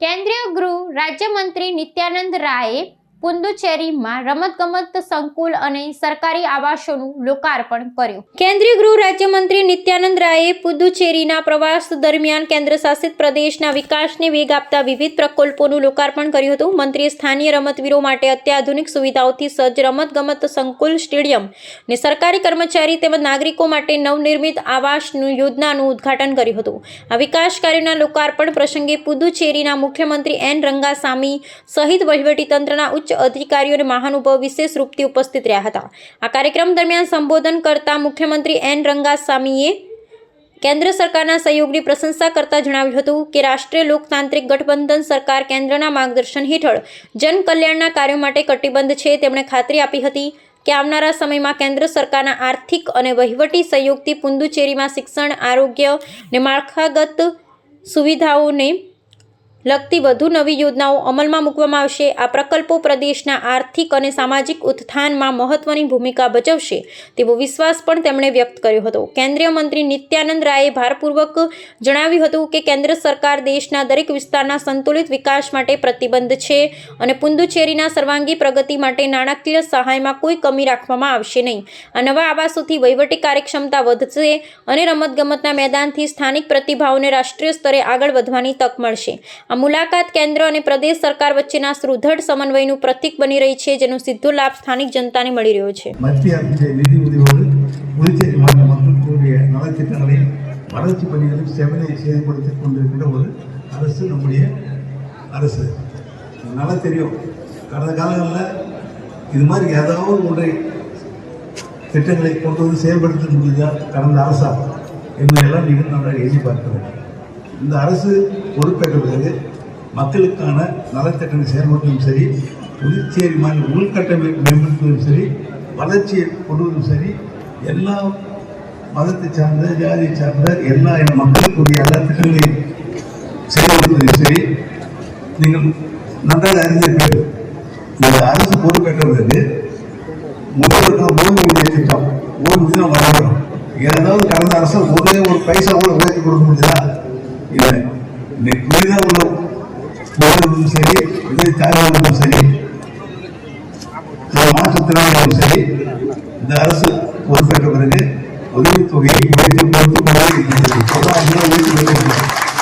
કેન્દ્રીય ગૃહ રાજ્યમંત્રી નિત્યાનંદ રાયે પુંદુચેરીમાં રમતગમત સંકુલ અને સરકારી આવાસોનું લોકાર્પણ કર્યું. કેન્દ્રીય ગૃહ રાજ્યમંત્રી નિત્યાનંદ રાયે પુદુચેરીના પ્રવાસ દરમિયાન કેન્દ્ર શાસિત પ્રદેશના વિકાસને વેગ આપતા વિવિધ પ્રકલ્પોનું લોકાર્પણ કર્યું હતું. મંત્રીએ સ્થાનીય રમતવીરો માટે અત્યાધુનિક સુવિધાઓથી સજ્જ રમતગમત સંકુલ સ્ટેડિયમ ને સરકારી કર્મચારી તેમજ નાગરિકો માટે નવનિર્મિત આવાસ યોજનાનું ઉદ્ઘાટન કર્યું હતું. આ વિકાસ કાર્યોના લોકાર્પણ પ્રસંગે પુદુચેરીના મુખ્યમંત્રી એન રંગાસામી સહિત વહીવટીતંત્રના ઉચ્ચ અધિકારીઓ અને મહાનુભાવ વિશેષ રૂપથી ઉપસ્થિત રહ્યા હતા. આ કાર્યક્રમ દરમિયાન સંબોધન કરતા મુખ્યમંત્રી એન રંગાસામીએ કેન્દ્ર સરકારના સહયોગની પ્રશંસા કરતા જણાવ્યું હતું કે રાષ્ટ્રીય લોકતાંત્રિક ગઠબંધન સરકાર કેન્દ્રના માર્ગદર્શન હેઠળ જનકલ્યાણના કાર્યો માટે કટિબદ્ધ છે તેમણે ખાતરી આપી હતી કે આવનારા સમયમાં કેન્દ્ર સરકારના આર્થિક અને વહીવટી સહયોગથી પુંદુચેરીમાં શિક્ષણ, આરોગ્ય અને માળખાગત સુવિધાઓને લગતી વધુ નવી યોજનાઓ અમલમાં મૂકવામાં આવશે. આ પ્રકલ્પો પ્રદેશના આર્થિક અને સામાજિક ઉત્થાનમાં મહત્વની ભૂમિકા ભજવશે તેવો વિશ્વાસ પણ તેમણે વ્યક્ત કર્યો હતો. કેન્દ્રીય મંત્રી નિત્યાનંદ રાયે ભારપૂર્વક જણાવ્યું હતું કે, કેન્દ્ર સરકાર દેશના દરેક વિસ્તારના સંતુલિત વિકાસ માટે પ્રતિબદ્ધ છે અને પુંદુચેરીના સર્વાંગી પ્રગતિ માટે નાણાકીય સહાયમાં કોઈ કમી રાખવામાં આવશે નહીં. આ નવા આવાસોથી વહીવટી કાર્યક્ષમતા વધશે અને રમતગમતના મેદાનથી સ્થાનિક પ્રતિભાઓને રાષ્ટ્રીય સ્તરે આગળ વધવાની તક મળશે. આ મુલાકાત કેન્દ્ર અને પ્રદેશ સરકાર વચ્ચેના સુદૃઢ સમન્વયનું પ્રતીક બની રહી છે જેનો સીધો લાભ સ્થાનિક જનતાને મળી રહ્યો છે மத்திய அரசுடைய நிதி உதவியோடு புதுச்சேரி மாநில மக்களுக்குரிய நலத்திட்டங்களை வளர்ச்சி பணிகளில் செவனை செயல்படுத்திக் கொண்டிருக்கின்ற ஒரு அரசு நம்முடைய அரசு நல்லா தெரியும் கடந்த காலங்களில் இது மாதிரி ஏதாவது ஒன்றை திட்டங்களை கொண்டு வந்து செயல்படுத்த முடியுதா கடந்த அரசா என்பதையெல்லாம் நீங்கள் நம்ம எதிர்பார்க்கிறோம் இந்த அரசு பொறுப்பேற்ற பிறகு மக்களுக்கான நலத்திட்டங்கள் செயல்படுத்துவதும் சரி புதுச்சேரி மாநில உள்கட்டமைப்பு மேம்படுத்துவதும் சரி வளர்ச்சியை கொள்வதும் சரி எல்லா மதத்தை சார்ந்த ஜாதியை சார்ந்த எல்லா மக்களுக்குரிய எல்லா திட்டங்களையும் செயல்படுத்துவதும் சரி நீங்கள் நன்றாக அறிந்திருப்பீர்கள் இந்த அரசு பொறுப்பேற்ற பிறகு முதல்வர்கள் ஓய்வூதிய திட்டம் ஓய்வூதியம் வழங்கணும் ஏதாவது கடந்த அரசு ஒரே ஒரு பைசா கூட உயர்த்தி கொடுக்க முடியுதா மனித உணவும் சரி இதை சார்ந்தவர்களும் சரி. சில மாற்றுத்திறனாளர்களும் சரி இந்த அரசு பொறுப்பேற்ற பிறகு உதவித்தொகையை உயர்த்தி கொடுத்து கொண்டே இருக்கிறது